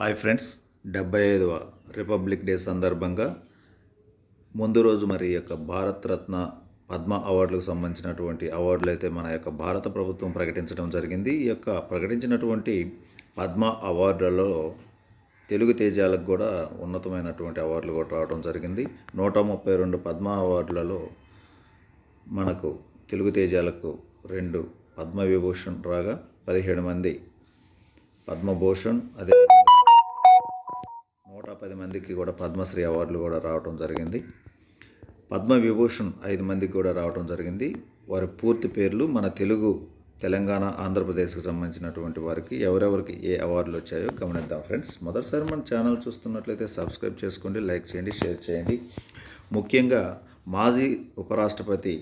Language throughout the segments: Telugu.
హాయ్ ఫ్రెండ్స్ డెబ్బై ఐదవ రిపబ్లిక్ డే సందర్భంగా ముందు రోజు మరి యొక్క భారత్ రత్న పద్మ అవార్డులకు సంబంధించినటువంటి అవార్డులు అయితే మన యొక్క భారత ప్రభుత్వం ప్రకటించడం జరిగింది. ఈ యొక్క ప్రకటించినటువంటి పద్మ అవార్డులలో తెలుగు తేజాలకు కూడా ఉన్నతమైనటువంటి అవార్డులు కూడా రావడం జరిగింది. నూట ముప్పై రెండు పద్మ అవార్డులలో మనకు తెలుగు తేజాలకు రెండు పద్మ విభూషణ్ రాగా పదిహేడు మంది పద్మభూషణ్ అదే పది మందికి కూడా పద్మశ్రీ అవార్డులు కూడా రావడం జరిగింది. పద్మ విభూషణ్ ఐదు మందికి కూడా రావడం జరిగింది. వారి పూర్తి పేర్లు మన తెలుగు తెలంగాణ ఆంధ్రప్రదేశ్కి సంబంధించినటువంటి వారికి ఎవరెవరికి ఏ అవార్డులు వచ్చాయో గమనిద్దాం ఫ్రెండ్స్. మొదటిసారి మన ఛానల్ చూస్తున్నట్లయితే సబ్స్క్రైబ్ చేసుకోండి లైక్ చేయండి షేర్ చేయండి. ముఖ్యంగా మాజీ ఉపరాష్ట్రపతి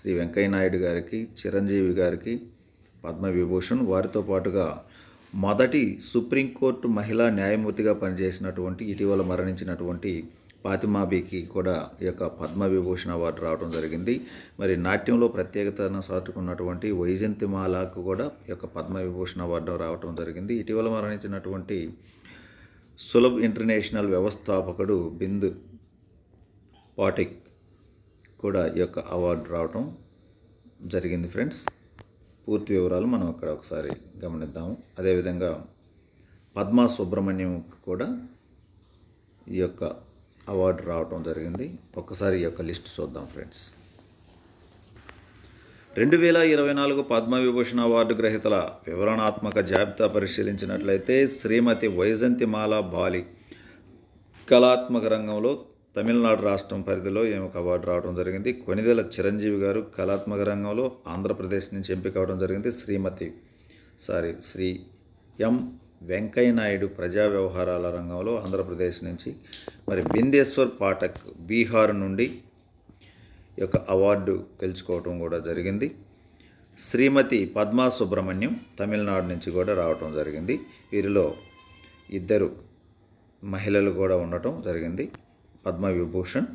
శ్రీ వెంకయ్య నాయుడు గారికి చిరంజీవి గారికి పద్మవిభూషణ్ వారితో పాటుగా మొదటి సుప్రీంకోర్టు మహిళా న్యాయమూర్తిగా పనిచేసినటువంటి ఇటీవల మరణించినటువంటి ఫాతిమాబీకి కూడా ఈ యొక్క పద్మవిభూషణ అవార్డు రావడం జరిగింది. మరి నాట్యంలో ప్రత్యేకతను సాటుకున్నటువంటి వైజంతిమాలకు కూడా ఈ యొక్క పద్మవిభూషణ అవార్డు రావడం జరిగింది. ఇటీవల మరణించినటువంటి సులభ్ ఇంటర్నేషనల్ వ్యవస్థాపకుడు బిందు పాటిక్ కూడా ఈ యొక్క అవార్డు రావటం జరిగింది ఫ్రెండ్స్. పూర్తి వివరాలు మనం అక్కడ ఒకసారి గమనిద్దాము. అదేవిధంగా పద్మా సుబ్రహ్మణ్యం కూడా ఈ యొక్క అవార్డు రావటం జరిగింది. ఒక్కసారి ఈ యొక్క లిస్ట్ చూద్దాం ఫ్రెండ్స్. రెండు వేల ఇరవై నాలుగు పద్మవిభూషణ అవార్డు గ్రహీతల వివరణాత్మక జాబితా పరిశీలించినట్లయితే శ్రీమతి వైజంతిమాల బాలి కళాత్మక రంగంలో తమిళనాడు రాష్ట్రం పరిధిలో ఈమెకు అవార్డు రావడం జరిగింది. కొనిదెల చిరంజీవి గారు కళాత్మక రంగంలో ఆంధ్రప్రదేశ్ నుంచి ఎంపిక అవడం జరిగింది. శ్రీమతి సారీ శ్రీ ఎం వెంకయ్య నాయుడు ప్రజా వ్యవహారాల రంగంలో ఆంధ్రప్రదేశ్ నుంచి మరి బిందేశ్వర్ పాఠక్ బీహార్ నుండి ఈ యొక్క అవార్డు గెలుచుకోవడం కూడా జరిగింది. శ్రీమతి పద్మా సుబ్రహ్మణ్యం తమిళనాడు నుంచి కూడా రావటం జరిగింది. వీరిలో ఇద్దరు మహిళలు కూడా ఉండటం జరిగింది. పద్మవిభూషణ్.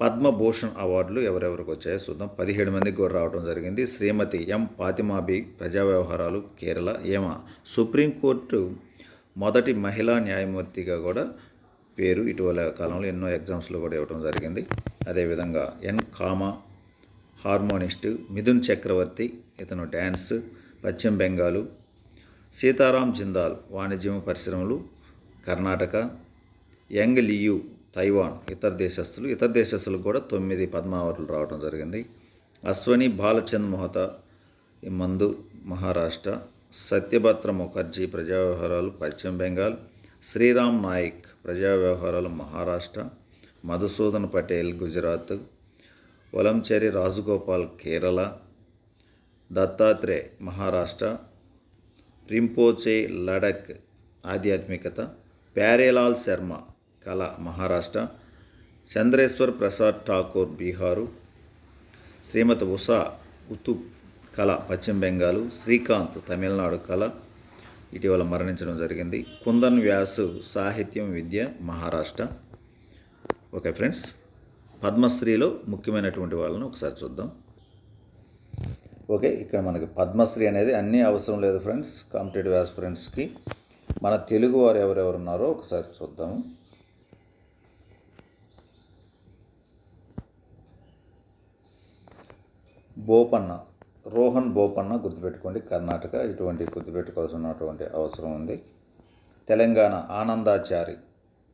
పద్మభూషణ్ అవార్డులు ఎవరెవరికి వచ్చాయో చూద్దాం. పదిహేడు మందికి కూడా రావడం జరిగింది. శ్రీమతి ఎం ఫాతిమాబి ప్రజా వ్యవహారాలు కేరళ. ఏమ? సుప్రీంకోర్టు మొదటి మహిళా న్యాయమూర్తిగా కూడా పేరు ఇటీవల కాలంలో ఎన్నో ఎగ్జామ్స్లో కూడా ఇవ్వడం జరిగింది. అదేవిధంగా ఎన్ కామా హార్మోనిస్టు మిథున్ చక్రవర్తి ఇతను డ్యాన్స్ పశ్చిమ బెంగాలు సీతారాం జిందాల్ వాణిజ్యం పరిశ్రమలు కర్ణాటక యంగ్ లియు తైవాన్ ఇతర దేశస్తులు ఇతర దేశస్తులకు కూడా తొమ్మిది పద్మావతులు రావడం జరిగింది. అశ్వని బాలచంద్ మొహతా మందు మహారాష్ట్ర సత్యభద్ర ముఖర్జీ ప్రజా వ్యవహారాలు పశ్చిమ బెంగాల్ శ్రీరామ్ నాయక్ ప్రజా వ్యవహారాలు మహారాష్ట్ర మధుసూదన్ పటేల్ గుజరాత్ వలంచెరి రాజగోపాల్ కేరళ దత్తాత్రేయ మహారాష్ట్ర రింపోచే లడక్ ఆధ్యాత్మికత ప్యారేలాల్ శర్మ కళ మహారాష్ట్ర. చంద్రేశ్వర్ ప్రసాద్ ఠాకూర్ బీహారు. శ్రీమతి ఉషా ఉతుప్ కళ పశ్చిమ బెంగాలు. శ్రీకాంత్ తమిళనాడు కళ ఇటీవల మరణించడం జరిగింది. కుందన్ వ్యాసు సాహిత్యం విద్య మహారాష్ట్ర. ఓకే ఫ్రెండ్స్ పద్మశ్రీలో ముఖ్యమైనటువంటి వాళ్ళని ఒకసారి చూద్దాం. ఓకే ఇక్కడ మనకి పద్మశ్రీ అనేది అన్నీ అవసరం లేదు ఫ్రెండ్స్. కాంపిటేటివ్ ఆస్పిరెంట్స్కి మన తెలుగు వారు ఎవరెవరు ఉన్నారో ఒకసారి చూద్దాము. బోపన్న రోహన్ బోపన్న గుర్తుపెట్టుకోండి. కర్ణాటక ఇటువంటి గుర్తుపెట్టుకోవాల్సినటువంటి అవసరం ఉంది. తెలంగాణ ఆనందాచారి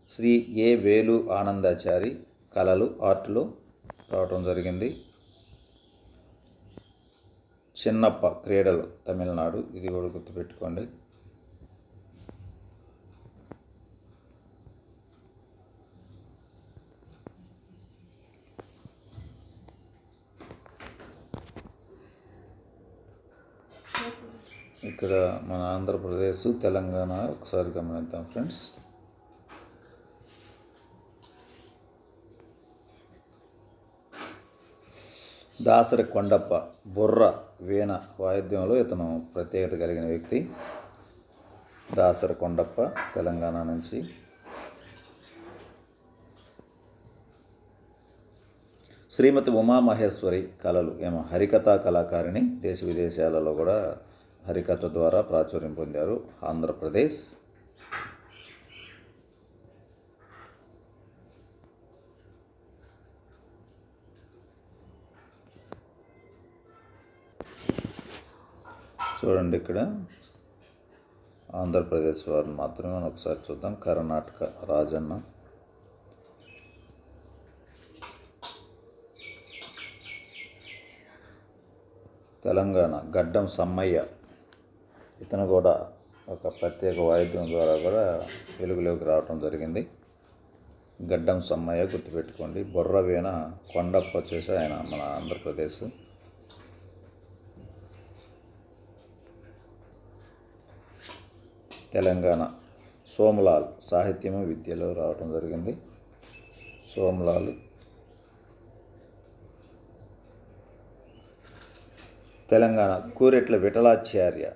శ్రీ ఏ వేలు ఆనందాచారి కళలు ఆర్ట్లో రావటం జరిగింది. చిన్నప్ప క్రీడలు తమిళనాడు ఇది కూడా గుర్తుపెట్టుకోండి. ఇక్కడ మన ఆంధ్రప్రదేశ్ తెలంగాణ ఒకసారి గమనిద్దాం ఫ్రెండ్స్. దాసరి కొండప్ప బుర్ర వీణ వాయిద్యంలో ఇతను ప్రత్యేకత కలిగిన వ్యక్తి. దాసరి కొండప్ప తెలంగాణ నుంచి. శ్రీమతి ఉమామహేశ్వరి కళలు ఏమో హరికథా కళాకారిణి దేశ విదేశాలలో కూడా హరికథ ద్వారా ప్రాచుర్యం పొందారు ఆంధ్రప్రదేశ్. చూడండి ఇక్కడ. ఆంధ్రప్రదేశ్ వారిని మాత్రమే మనం ఒకసారి చూద్దాం. కర్ణాటక రాజన్న. తెలంగాణ గడ్డం సమ్మయ్య. ఇతను కూడా ఒక ప్రత్యేక వాయిద్యం ద్వారా కూడా వెలుగులోకి రావటం జరిగింది. గడ్డం సమ్మయ్య గుర్తుపెట్టుకోండి. బొర్ర వీణ కొండప్ప వచ్చేసి ఆయన మన ఆంధ్రప్రదేశ్. తెలంగాణ సోమలాల్ సాహిత్యము విద్యలో రావడం జరిగింది. సోమలాల్ తెలంగాణ కూరెట్ల విఠలాచార్య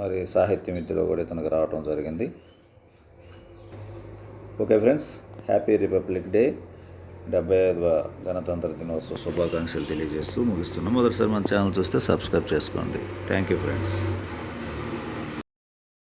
మరి సాహిత్య విద్యలో కూడా ఇతనికి రావడం జరిగింది. Okay friends happy republic day డెబ్బై ఐదవ గణతంత్ర దినోత్సవ శుభాకాంక్షలు తెలియజేస్తూ ముగిస్తున్నాం. మొదటిసారి మన ఛానల్ చూస్తే సబ్స్క్రైబ్ చేసుకోండి. Thank you friends